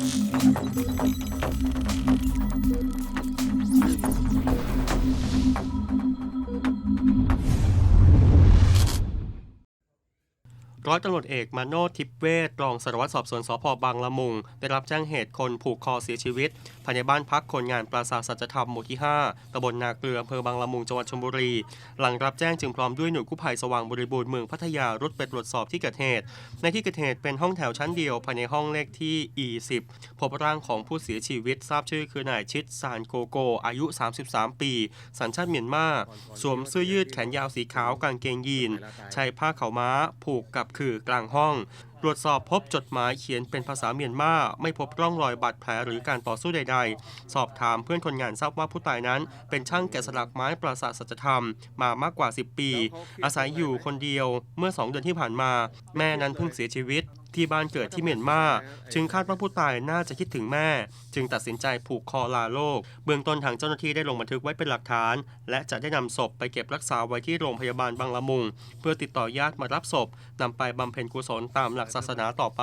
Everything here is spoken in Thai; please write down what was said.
何? ร้อยตำรวจเอกมาโนทิพเวศรองสารวัตรสอบสวนสพบางละมุง ได้รับแจ้งเหตุคนผูกคอเสียชีวิตภายในบ้านพักคนงานปราสาทสัจธรรมหมู่ที่ 5ตำบลนาเกลืออำเภอบางละมุงจังหวัดชลบุรี หลังรับแจ้งจึงพร้อมด้วยหน่วยกู้ภัยสว่างบริบูรณ์เมืองพัทยารุดไปตรวจสอบที่เกิดเหตุ ในที่เกิดเหตุเป็นห้องแถวชั้นเดียวภายในห้องเลขที่ E10 พบร่างของผู้เสียชีวิตทราบชื่อคือนายชิดซานโกโก อายุ 33 ปี สัญชาติเมียนมาสวมเสื้อยืดแขนยาวสีขาวกางเกงยีนใช้ผ้าขาวม้าผูกกับคือกลางห้อง รวจสอบพบจดหมายเขียนเป็นภาษาเมียนมาไม่พบร่องรอยบาดแผลหรือการต่อสู้ใด ๆ สอบถามเพื่อนคนงานทราบว่าผู้ตายนั้น เป็นช่างแกะสลักไม้ปราสาทสัจธรรมมามากกว่า 10 ปี อาศัยอยู่คนเดียวเมื่อ 2 เดือนที่ผ่านมา แม่นั้นเพิ่งเสียชีวิตที่บ้านเกิดที่เมียนมาจึงคาดว่าผู้ตายน่าจะคิดถึงแม่ จึงตัดสินใจผูกคอลาโลก เบื้องต้นทางเจ้าหน้าที่ได้ลงบันทึกไว้เป็นหลักฐาน และจะได้นำศพไปเก็บรักษาไว้ที่โรงพยาบาลบางละมุง เพื่อติดต่อญาติมารับศพนำไปบำเพ็ญกุศลตามหลักศาสนาต่อไป